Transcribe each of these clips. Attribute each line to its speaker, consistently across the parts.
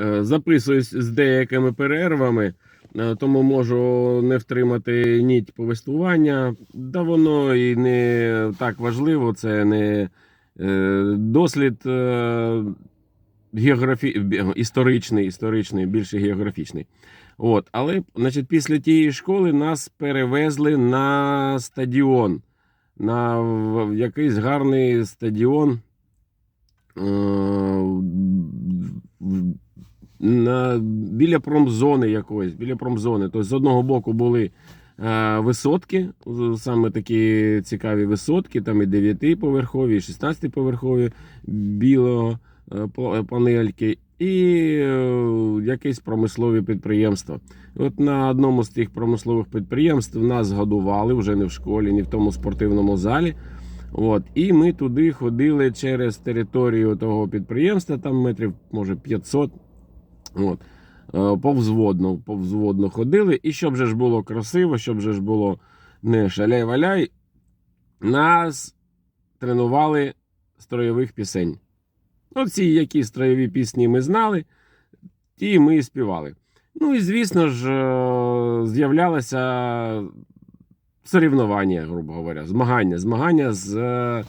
Speaker 1: Е, Записуюсь з деякими перервами, е, тому можу не втримати ніть повествування. Да воно і не так важливо, це не е, дослід географі... історичний, історичний, більше географічний. От, але значить, після тієї школи нас перевезли на стадіон, на якийсь гарний стадіон. Е, біля промзони якоїсь, біля промзони. Тобто з одного боку були е, висотки, саме такі цікаві висотки, там і 9-поверхові, і 16-поверхові білого е, панельки, і е, якесь промислове підприємство. От на одному з тих промислових підприємств нас годували вже не в школі, ні в тому спортивному залі. От, і ми туди ходили через територію того підприємства, там метрів, може, 500. От, е, повзводно, повзводно ходили. І щоб же ж було красиво, щоб же ж було не шаляй-валяй, нас тренували строєвих пісень. Оці, які строєві пісні ми знали, ті ми і співали. Ну і звісно ж, е, з'являлося соревнування, грубо говоря, змагання, змагання з е,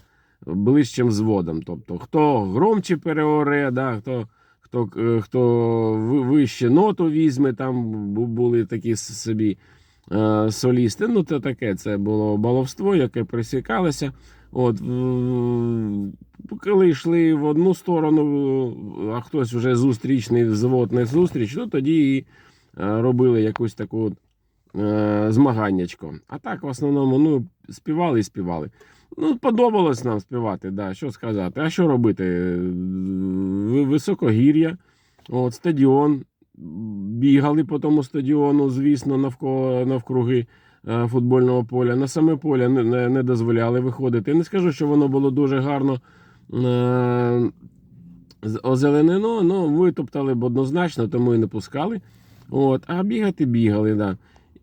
Speaker 1: ближчим зводом. Тобто, хто громче переоре, да, хто, хто, е, хто вище ноту візьме, там були такі собі е, солісти. Ну, це таке, це було баловство, яке присікалося. От, коли йшли в одну сторону, а хтось вже зустрічний взвод не зустріч, то тоді і е, робили якусь таку змаганнячко. А так, в основному, ну, співали і співали. Ну, подобалось нам співати, да, що сказати. А що робити? Високогір'я, от, стадіон. Бігали по тому стадіону, звісно, навколо, навкруги е, футбольного поля. На саме поле не, не, не дозволяли виходити. Не скажу, що воно було дуже гарно е, озеленено, ну, витоптали б однозначно, тому і не пускали. От, а бігати бігали, да.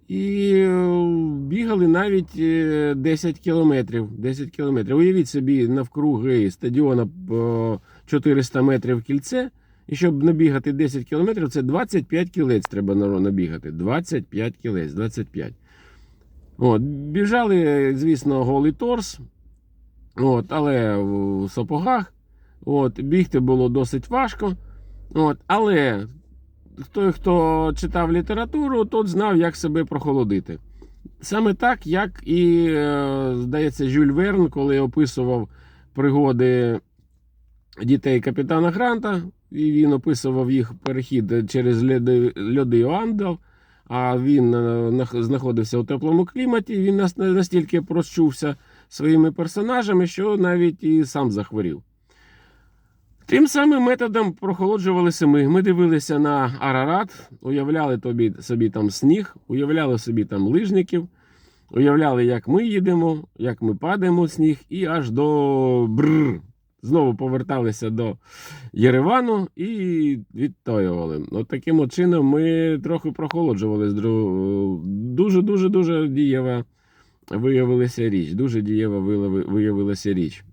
Speaker 1: І е, бігали навіть е, 10 кілометрів. 10 кілометрів. Уявіть собі, навкруги стадіона по 400 метрів кільце. І щоб набігати 10 кілометрів, це 25 кілець треба на- набігати. 25 кілець, 25. От, біжали, звісно, голий торс, от, але в сапогах. От, бігти було досить важко. От, але той, хто читав літературу, тот знав, як себе прохолодити. Саме так, як і, е, здається, Жюль Верн, коли описував пригоди дітей капітана Гранта, і він описував їх перехід через льоди, льоди Оандал, а він е, знаходився у теплому кліматі. Він настільки прощувся своїми персонажами, що навіть і сам захворів. Тим самим методом прохолоджувалися ми. Ми дивилися на Арарат, уявляли тобі, собі там сніг, уявляли собі там лижників, уявляли, як ми їдемо, як ми падаємо в сніг, і аж до бррр. Знову поверталися до Єревану і відтоювали. От таким чином ми трохи прохолоджувались. Дру- Дуже-дуже дуже дієва виявилася річ. Дуже дієва виявилася річ.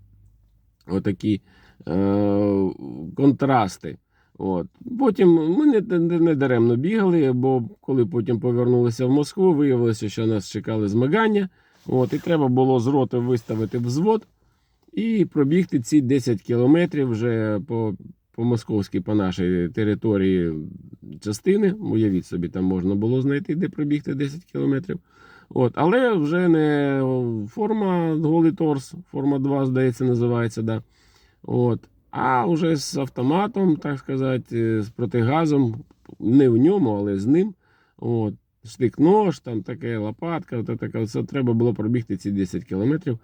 Speaker 1: Отакі е, контрасти. От. Потім ми не, не, не даремно бігали, бо коли потім повернулися в Москву, виявилося, що нас чекали змагання. От, і треба було з роти виставити взвод і пробігти ці 10 кілометрів вже по, по московській, по нашій території частини. Уявіть собі, там можна було знайти, де пробігти 10 кілометрів. От, але вже не форма голий торс, форма 2, здається, називається. Да. От. А вже з автоматом, так сказати, з протигазом, не в ньому, але з ним. От. Штик-нож, там таке лопатка, от таке, це треба було пробігти ці 10 кілометрів.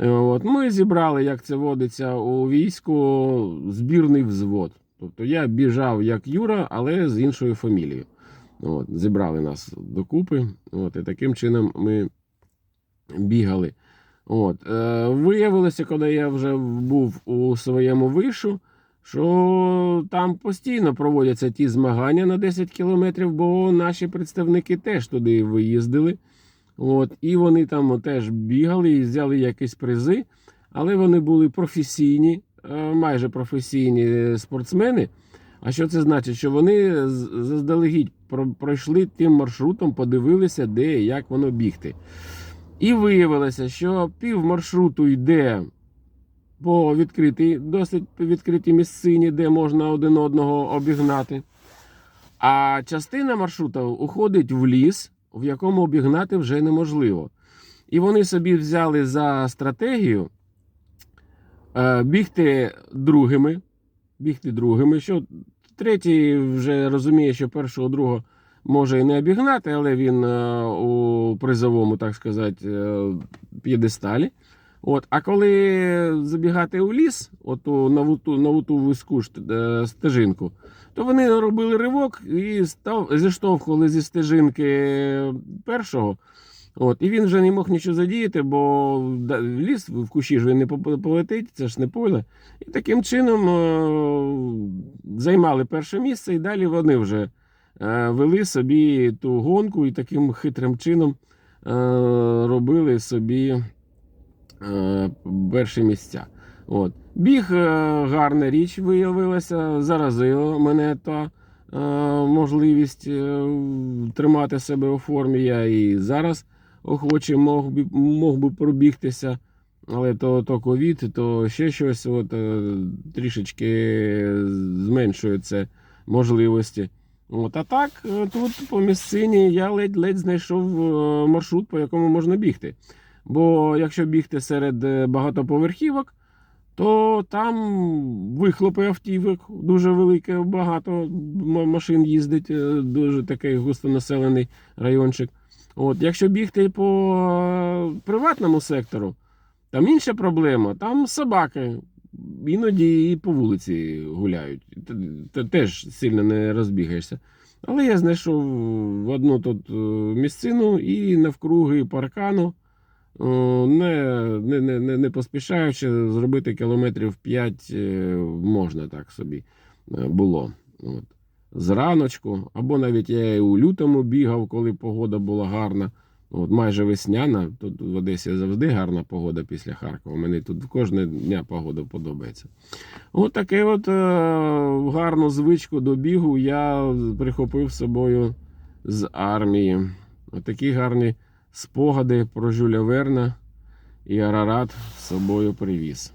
Speaker 1: Е, От. Ми зібрали, як це водиться у війську, збірний взвод. Тобто я біжав як Юра, але з іншою фамілією. От. Зібрали нас докупи. От. І таким чином ми бігали. От. Е, виявилося, коли я вже був у своєму вишу, що там постійно проводяться ті змагання на 10 кілометрів, бо наші представники теж туди виїздили. От, і вони там теж бігали і взяли якісь призи, але вони були професійні, е, майже професійні спортсмени. А що це значить? Що вони заздалегідь пройшли тим маршрутом, подивилися, де і як воно бігти. І виявилося, що пів маршруту йде по відкритій, досить відкритій місцині, де можна один одного обігнати. А частина маршрута уходить в ліс, в якому обігнати вже неможливо. І вони собі взяли за стратегію е, бігти другими. Бігти другими. Що третій вже розуміє, що першого другого може і не обігнати, але він е, у призовому, так сказати, е, п'єдесталі. От, а коли забігати у ліс, от у нову ту, вузьку е, стежинку, то вони робили ривок і став, зіштовхували зі стежинки першого. От, і він вже не мог нічого задіяти, бо ліс в кущі ж він не полетить, це ж не поле. І таким чином е, займали перше місце, і далі вони вже е, вели собі ту гонку і таким хитрим чином робили собі перші місця. От. Біг е, гарна річ виявилася, заразила мене та е, можливість е, тримати себе у формі. Я і зараз охоче мог би, мог би пробігтися, але то, то ковід, то ще щось от, е, трішечки зменшує це можливості. От, а так, е, тут по місцині я ледь-ледь знайшов е, маршрут, по якому можна бігти. Бо якщо бігти серед е, багатоповерхівок, то там вихлопи автівок дуже велике, багато машин їздить, е, дуже такий густонаселений райончик. От, якщо бігти по е, приватному сектору, там інша проблема, там собаки. Іноді і по вулиці гуляють. Теж сильно не розбігаєшся. Але я знайшов одну тут місцину і навкруги паркану, не, не, не, не, не поспішаючи, зробити кілометрів 5 можна так собі е, було. От. Зраночку, або навіть я і у лютому бігав, коли погода була гарна. От майже весняна. Тут в Одесі завжди гарна погода після Харкова. Мені тут кожного дня погода подобається. От таке от е, гарну звичку до бігу я прихопив з собою з армії. От такі гарні спогади про Жюля Верна і Арарат з собою привіз.